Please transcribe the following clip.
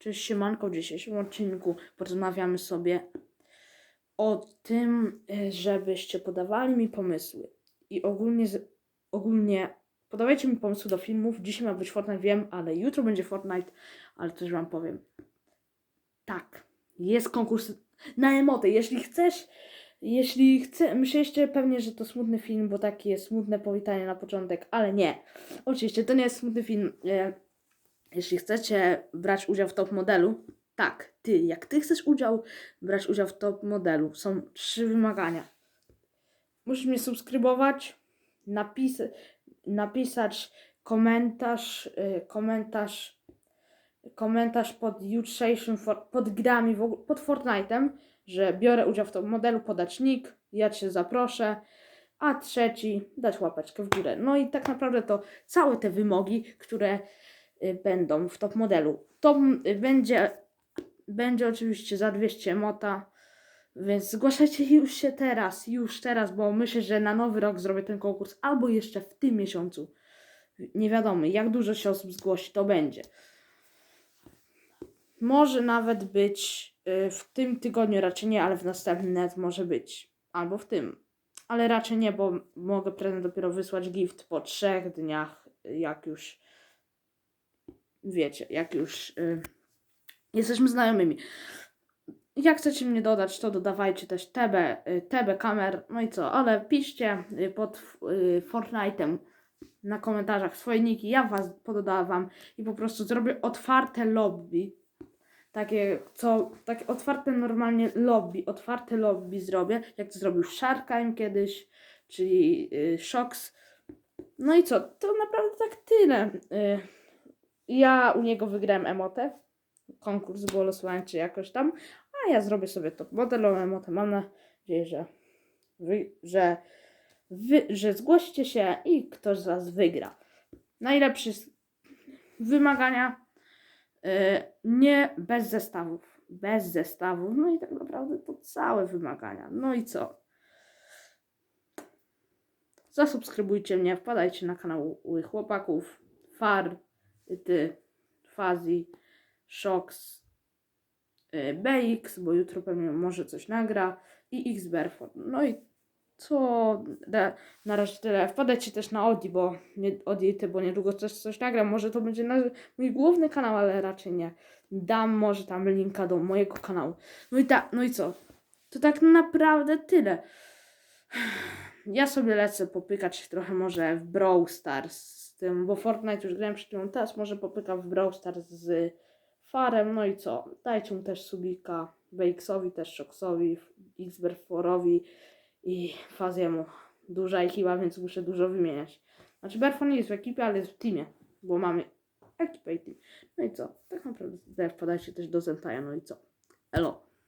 Cześć siemanko, w dzisiejszym odcinku porozmawiamy sobie o tym, y, żebyście podawali mi pomysły. I ogólnie, ogólnie podawajcie mi pomysły do filmów. Dzisiaj ma być Fortnite, wiem, ale jutro będzie Fortnite, ale coś wam powiem. Tak, jest konkurs na emoty. Jeśli chcesz, jeśli chce, myśleliście pewnie, że to smutny film, bo takie smutne powitanie na początek, ale nie. Oczywiście, to nie jest smutny film. Jeśli chcecie brać udział w top modelu, tak, ty, jak ty chcesz udział, brać udział w top modelu, są trzy wymagania. Musisz mnie subskrybować, napis napisać komentarz, y, komentarz, komentarz pod jutrzejszym, pod grami, pod Fortnite'em, że biorę udział w top modelu, podać nick, ja cię zaproszę, a trzeci dać łapeczkę w górę. No i tak naprawdę to całe te wymogi, które będą w top modelu. To y, będzie, będzie oczywiście za 200 mota, więc zgłaszajcie już się teraz, już teraz, bo myślę, że na nowy rok zrobię ten konkurs albo jeszcze w tym miesiącu. Nie wiadomo, jak dużo się osób zgłosi, to będzie. Może nawet być y, w tym tygodniu, raczej nie, ale w następnym net może być. Albo w tym. Ale raczej nie, bo mogę prezent dopiero wysłać gift po trzech dniach, jak już wiecie, jak już y, jesteśmy znajomymi. Jak chcecie mnie dodać, to dodawajcie też TB, y, TB kamer, no i co, ale piszcie y, pod y, Fortnite'em na komentarzach swoje niki, ja was pododawam i po prostu zrobię otwarte lobby. Takie, co, takie otwarte normalnie lobby, otwarte lobby zrobię, jak to zrobił Sharkime kiedyś, czyli y, Shox. No i co, to naprawdę tak tyle. Y, ja u niego wygrałem emotę. Konkurs było losowanie czy jakoś tam. A ja zrobię sobie top modelową emotę. Mam nadzieję, że wy, że, wy, że zgłoście się i ktoś z was wygra. Najlepsze wymagania. y, nie bez zestawów. Bez zestawów. No i tak naprawdę to całe wymagania. No i co? Zasubskrybujcie mnie, wpadajcie na kanał chłopaków. Far, ty, Fazi, Shox, y, BX, bo jutro pewnie może coś nagra i XBerford. No i co na, razie tyle. Wpadajcie też na Odi, bo nie Odi, bo niedługo też coś nagram. Może to będzie mój główny kanał, ale raczej nie. Dam może tam linka do mojego kanału. No i tak, no i co? To tak naprawdę tyle. Ja sobie lecę popykać trochę może w Brawl Stars z tym, bo Fortnite już grałem przed chwilą, teraz może popykam w Brawl Stars z Farem, no i co? Dajcie mu też subika, BX-owi, też Shoxowi, Xberforowi i Faziemu. Duża ekipa, więc muszę dużo wymieniać. Znaczy Berfon nie jest w ekipie, ale jest w teamie, bo mamy ekipę i team. No i co? Tak naprawdę wpadajcie też do Zentaja, no i co? Elo.